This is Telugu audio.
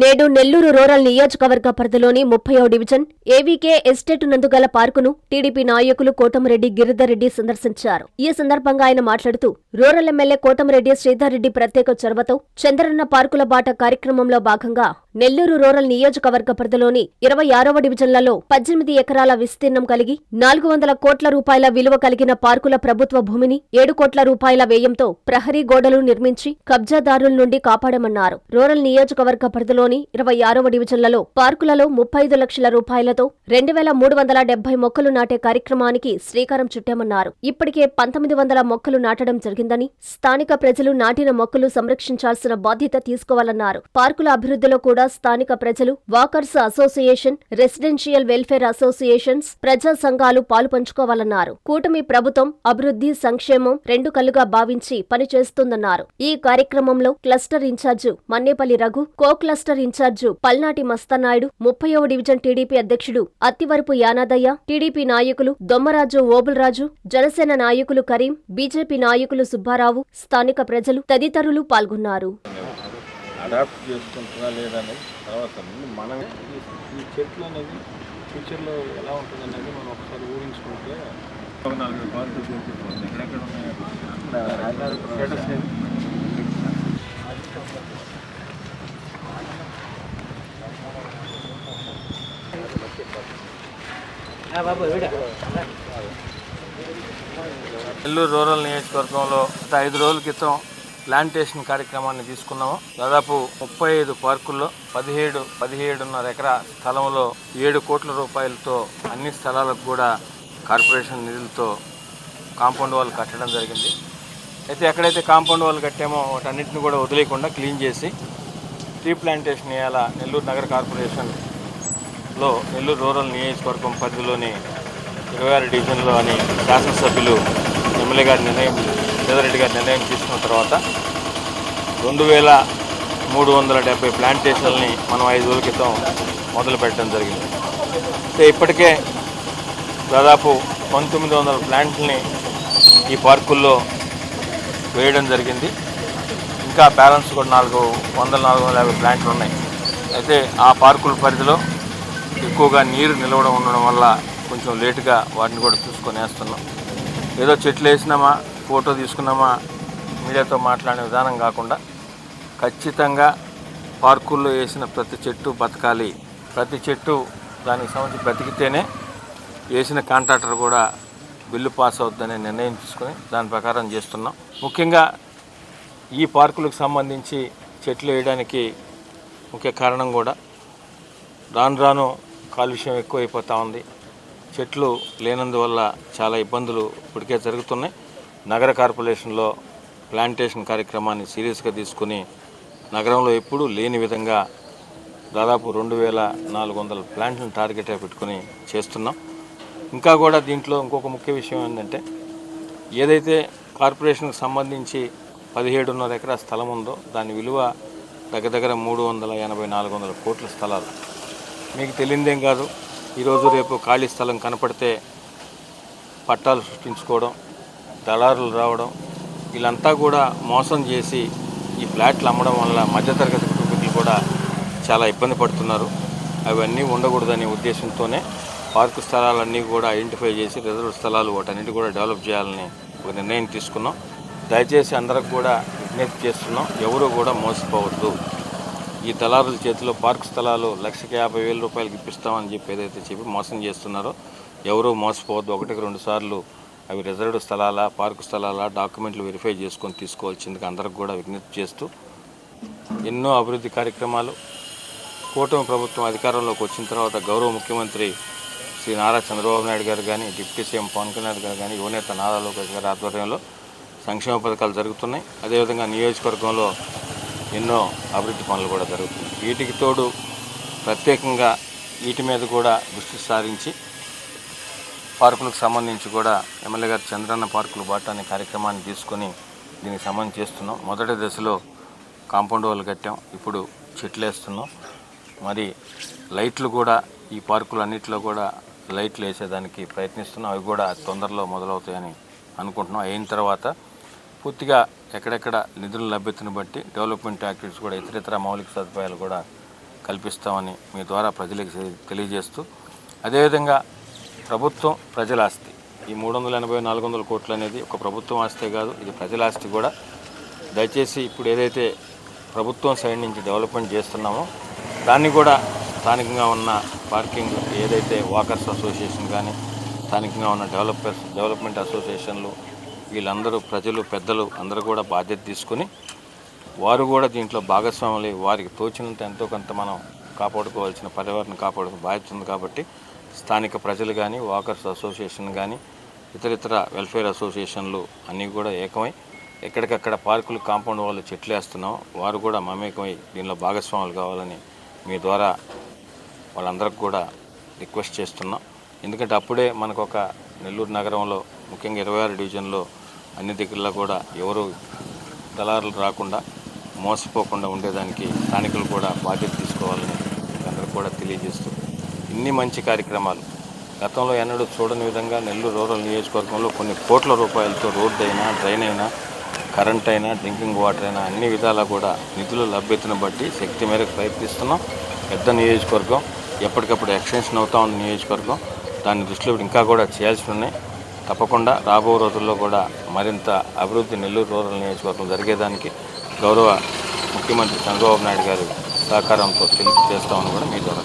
నేడు నెల్లూరు రూరల్ నియోజకవర్గ పరిధిలోని ముప్పయో డివిజన్ ఏవీకే ఎస్టేట్ నందుగల పార్కును టీడీపీ నాయకులు కోటమిరెడ్డి గిరిధర్రెడ్డి సందర్శించారు. ఈ సందర్భంగా ఆయన మాట్లాడుతూ రూరల్ ఎమ్మెల్యే కోటమిరెడ్డి శ్రీధర్రెడ్డి ప్రత్యేక చొరవతో చంద్రన్న పార్కుల బాట కార్యక్రమంలో భాగంగా నెల్లూరు రూరల్ నియోజకవర్గ పరిధిలోని ఇరవై ఆరవ డివిజన్లలో పద్దెనిమిది ఎకరాల విస్తీర్ణం కలిగి నాలుగు వందల కోట్ల రూపాయల విలువ కలిగిన పార్కుల ప్రభుత్వ భూమిని ఏడు కోట్ల రూపాయల వ్యయంతో ప్రహరీ గోడలు నిర్మించి కబ్జాదారుల నుండి కాపాడమన్నారు. రూరల్ నియోజకవర్గ పరిధిలోని ఇరవై ఆరవ డివిజన్లలో పార్కులలో ముప్పై ఐదు లక్షల రూపాయలతో రెండు వేల మూడు వందల డెబ్బై మొక్కలు నాటే కార్యక్రమానికి శ్రీకారం చుట్టామన్నారు. ఇప్పటికే పంతొమ్మిది వందల మొక్కలు నాటడం జరిగిందని స్థానిక ప్రజలు నాటిన మొక్కలు సంరక్షించాల్సిన బాధ్యత తీసుకోవాలన్నారు. పార్కుల అభివృద్ధిలో కూడా స్థానిక ప్రజలు walkers association residential welfare associations ప్రజా సంఘాలు పాలుపంచుకోవాలన్నారు కూటమి ప్రభుత్వం అభివృద్ధి సంక్షేమం రెండు కళ్ళుగా భావించి పనిచేస్తుందన్నారు. ఈ కార్యక్రమంలో cluster incharge Mannepalli Raghu co cluster incharge Palnati Mastanaidu ముప్పైవ డివిజన్ టీడీపీ అధ్యక్షుడు అత్తివరపు యానాదయ్య టీడీపీ నాయకులు దొమ్మరాజు ఓబుల్రాజు జనసేన నాయకులు కరీం బీజేపీ నాయకులు సుబ్బారావు స్థానిక ప్రజలు తదితరులు పాల్గొన్నారు. అడాప్ట్ చేసుకుంటున్నా లేదనేది తర్వాత ముందు మనం ఈ- ఈ చెట్లు అనేది ఫ్యూచర్లో ఎలా ఉంటుంది అనేది మనం ఒకసారి ఊహించుకుంటే ఒక నలభై పార్కులు చూపించుకోండి ఎక్కడెక్కడ ఉన్నాయో నెల్లూరు రూరల్ నియోజకవర్గంలో గత ఐదు రోజుల క్రితం ప్లాంటేషన్ కార్యక్రమాన్ని తీసుకున్నాము. దాదాపు ముప్పై ఐదు పార్కుల్లో పదిహేడు పదిహేడున్నర ఎకరా స్థలంలో ఏడు కోట్ల రూపాయలతో అన్ని స్థలాలకు కూడా కార్పొరేషన్ నిధులతో కాంపౌండ్ వాల్ కట్టడం జరిగింది. అయితే ఎక్కడైతే కాంపౌండ్ వాల్ కట్టామో వాటన్నిటిని కూడా వదిలేయకుండా క్లీన్ చేసి ట్రీ ప్లాంటేషన్ ఇవాళ నెల్లూరు నగర కార్పొరేషన్ లో నెల్లూరు రూరల్ నియోజకవర్గం పరిధిలోని ఇరవై ఆరు డివిజన్లో అని శాసనసభ్యులు ఎమ్మెల్యే గారి నిర్ణయం పెదరెడ్డి గారి నిర్ణయం తీసుకున్న తర్వాత రెండు వేల మూడు వందల డెబ్బై ప్లాంటేషన్లని మనం ఐదు రోజుల క్రితం మొదలు పెట్టడం జరిగింది. అయితే ఇప్పటికే దాదాపు పంతొమ్మిది వందల ప్లాంట్లని ఈ పార్కుల్లో వేయడం జరిగింది. ఇంకా బ్యాలెన్స్ కూడా నాలుగు వందల నాలుగు వందల యాభై ప్లాంట్లు ఉన్నాయి అయితే ఆ పార్కుల పరిధిలో ఎక్కువగా నీరు నిలవడం ఉండడం వల్ల కొంచెం లేటుగా వాటిని కూడా చూసుకొని వేస్తున్నాం. ఏదో చెట్లు వేసినామా ఫోటో తీసుకున్నామా మీడియాతో మాట్లాడే విధానం కాకుండా ఖచ్చితంగా పార్కుల్లో వేసిన ప్రతి చెట్టు బతకాలి. ప్రతి చెట్టు దానికి సంబంధించి బతికితేనే వేసిన కాంట్రాక్టర్ కూడా బిల్లు పాస్ అవుతుందనే నిర్ణయం తీసుకొని దాని ప్రకారం చేస్తున్నాం. ముఖ్యంగా ఈ పార్కులకు సంబంధించి చెట్లు వేయడానికి ముఖ్య కారణం కూడా రాను రాను కాలుష్యం ఎక్కువైపోతూ ఉంది. చెట్లు లేనందువల్ల చాలా ఇబ్బందులు ఇప్పటికే జరుగుతున్నాయి. నగర కార్పొరేషన్లో ప్లాంటేషన్ కార్యక్రమాన్ని సీరియస్గా తీసుకుని నగరంలో ఎప్పుడూ లేని విధంగా దాదాపు రెండు వేల నాలుగు వందల ప్లాంట్లను టార్గెట్గా పెట్టుకుని చేస్తున్నాం. ఇంకా కూడా దీంట్లో ఇంకొక ముఖ్య విషయం ఏంటంటే ఏదైతే కార్పొరేషన్కి సంబంధించి పదిహేడున్నర ఎకరా స్థలం ఉందో దాని విలువ దగ్గర దగ్గర మూడు వందల ఎనభై నాలుగు వందల కోట్ల స్థలాలు. మీకు తెలియదేం కాదు. ఈరోజు రేపు ఖాళీ స్థలం కనపడితే పట్టాలు సృష్టించుకోవడం దళారులు రావడం వీళ్ళంతా కూడా మోసం చేసి ఈ ఫ్లాట్లు అమ్మడం వల్ల మధ్యతరగతి కుటుంబీకులు కూడా చాలా ఇబ్బంది పడుతున్నారు. అవన్నీ ఉండకూడదనే ఉద్దేశంతోనే పార్కు స్థలాలన్నీ కూడా ఐడెంటిఫై చేసి రిజర్వ్ స్థలాలు వాటన్నిటి కూడా డెవలప్ చేయాలని ఒక నిర్ణయం తీసుకున్నాం. దయచేసి అందరికి కూడా విజ్ఞప్తి చేస్తున్నాం. ఎవరు కూడా మోసపోవద్దు. ఈ దళారుల చేతిలో పార్క్ స్థలాలు లక్షకి యాభై వేల రూపాయలకి ఇప్పిస్తామని చెప్పి ఏదైతే చెప్పి మోసం చేస్తున్నారో ఎవరూ మోసపోవద్దు. ఒకటికి రెండు సార్లు అవి రిజర్వ్డ్ స్థలాల పార్కు స్థలాల డాక్యుమెంట్లు వెరిఫై చేసుకొని తీసుకోవాల్సిందిగా అందరికి కూడా విజ్ఞప్తి చేస్తూ ఎన్నో అభివృద్ధి కార్యక్రమాలు కూటమి ప్రభుత్వం అధికారంలోకి వచ్చిన తర్వాత గౌరవ ముఖ్యమంత్రి శ్రీ నారా చంద్రబాబు నాయుడు గారు కానీ డిప్యూటీ సీఎం పవన్ కళ్యాణ్ గారు కానీ యువనేత నారా లోకేష్ గారి ఆధ్వర్యంలో సంక్షేమ పథకాలు జరుగుతున్నాయి. అదేవిధంగా నియోజకవర్గంలో ఎన్నో అభివృద్ధి పనులు కూడా జరుగుతున్నాయి. వీటికి తోడు ప్రత్యేకంగా వీటి మీద కూడా దృష్టి సారించి పార్కులకు సంబంధించి కూడా ఎమ్మెల్యే గారు చంద్రన్న పార్కులు బాట అనే కార్యక్రమాన్ని తీసుకొని దీనికి సంబంధించి చేస్తున్నాం. మొదటి దశలో కాంపౌండ్ వాళ్ళు కట్టాం. ఇప్పుడు చెట్లు వేస్తున్నాం. మరి లైట్లు కూడా ఈ పార్కులు అన్నింటిలో కూడా లైట్లు వేసేదానికి ప్రయత్నిస్తున్నాం. అవి కూడా తొందరలో మొదలవుతాయని అనుకుంటున్నాం. అయిన తర్వాత పూర్తిగా ఎక్కడెక్కడ నిధుల లభ్యతను బట్టి డెవలప్మెంట్ యాక్టివిటీస్ కూడా ఇతరితర మౌలిక సదుపాయాలు కూడా కల్పిస్తామని మీ ద్వారా ప్రజలకు తెలియజేస్తూ అదేవిధంగా ప్రభుత్వం ప్రజల ఆస్తి. ఈ మూడు వందల ఎనభై నాలుగు వందల కోట్లు అనేది ఒక ప్రభుత్వం ఆస్తే కాదు ఇది ప్రజల ఆస్తి కూడా. దయచేసి ఇప్పుడు ఏదైతే ప్రభుత్వం సైడ్ నుంచి డెవలప్మెంట్ చేస్తున్నామో దాన్ని కూడా స్థానికంగా ఉన్న పార్కింగ్ ఏదైతే వాకర్స్ అసోసియేషన్ కానీ స్థానికంగా ఉన్న డెవలపర్స్ డెవలప్మెంట్ అసోసియేషన్లు వీళ్ళందరూ ప్రజలు పెద్దలు అందరూ కూడా బాధ్యత తీసుకుని వారు కూడా దీంట్లో భాగస్వాములై వారికి తోచినంత ఎంతో కొంత మనం కాపాడుకోవాల్సిన పర్యావరణ కాపాడుకో బాధ్యత ఉంది కాబట్టి స్థానిక ప్రజలు కానీ వాకర్స్ అసోసియేషన్ కానీ ఇతర ఇతర వెల్ఫేర్ అసోసియేషన్లు అన్నీ కూడా ఏకమై ఎక్కడికక్కడ పార్కులు కాంపౌండ్ వాళ్ళు చెట్లు వేస్తున్నాం. వారు కూడా మమేకమై దీనిలో భాగస్వాములు కావాలని మీ ద్వారా వాళ్ళందరికి కూడా రిక్వెస్ట్ చేస్తున్నాం. ఎందుకంటే అప్పుడే మనకు ఒక నెల్లూరు నగరంలో ముఖ్యంగా ఇరవై ఆరు డివిజన్లో అన్ని దగ్గరలో కూడా ఎవరు దళారులు రాకుండా మోసపోకుండా ఉండేదానికి స్థానికులు కూడా బాధ్యత తీసుకోవాలని అందరూ కూడా తెలియజేస్తూ ఇన్ని మంచి కార్యక్రమాలు. గతంలో ఎన్నడూ చూడని విధంగా నెల్లూరు రూరల్ నియోజకవర్గంలో కొన్ని కోట్ల రూపాయలతో రోడ్డు అయినా డ్రైన్ అయినా కరెంట్ అయినా డ్రింకింగ్ వాటర్ అయినా అన్ని విధాలా కూడా నిధుల లభ్యతను బట్టి శక్తి మేరకు ప్రయత్నిస్తున్నాం. పెద్ద నియోజకవర్గం ఎప్పటికప్పుడు ఎక్స్టెన్షన్ అవుతా ఉన్న నియోజకవర్గం దాన్ని దృష్టిలో ఇంకా కూడా చేయాల్సి ఉన్నాయి. తప్పకుండా రాబో రోజుల్లో కూడా మరింత అభివృద్ధి నెల్లూరు రూరల్ నియోజకవర్గం జరిగేదానికి గౌరవ ముఖ్యమంత్రి చంద్రబాబు నాయుడు గారి సహకారంతో తెలియజేస్తామని కూడా మీ ద్వారా